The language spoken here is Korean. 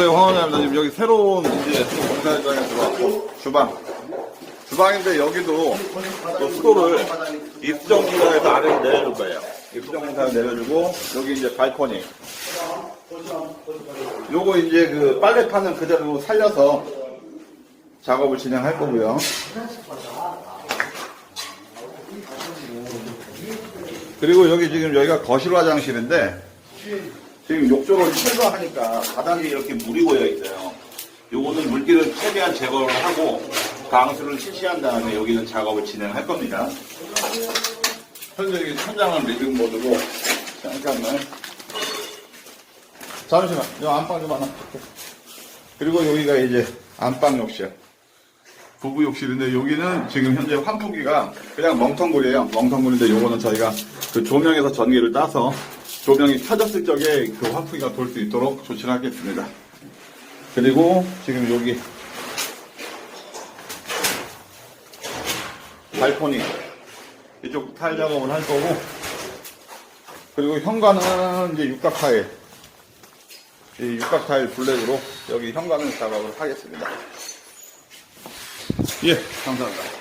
안녕하세요. 황원입니다. 지금 여기 새로운 이제 또 공사 현장에 들어왔고 주방. 주방인데 여기도 또 수도를 입수정 공사에서 아래로 내려줄 거예요. 입수정 공사를 내려주고 여기 이제 발코니. 요거 이제 그 빨래판은 그대로 살려서 작업을 진행할 거고요. 그리고 여기 지금 여기가 거실 화장실인데 지금 욕조를 철거하니까 바닥에 이렇게 물이 고여 있어요. 요거는 물기를 최대한 제거를 하고 방수를 실시한 다음에 여기는 작업을 진행할 겁니다. 현재 여기 천장은 리빙 모드고 잠깐만 잠시만 요 안방 좀 하나. 그리고 여기가 이제 안방 욕실 부부 욕실인데 여기는 지금 현재 환풍기가 그냥 멍텅구리예요. 멍텅구리인데 요거는 저희가 그 조명에서 전기를 따서 조명이 켜졌을 적에 그 환풍기가 돌 수 있도록 조치를 하겠습니다. 그리고 지금 여기 발코니 이쪽 타일 작업을 할 거고 그리고 현관은 이제 육각 타일 이 육각 타일 블랙으로 여기 현관을 작업을 하겠습니다. 예, 감사합니다.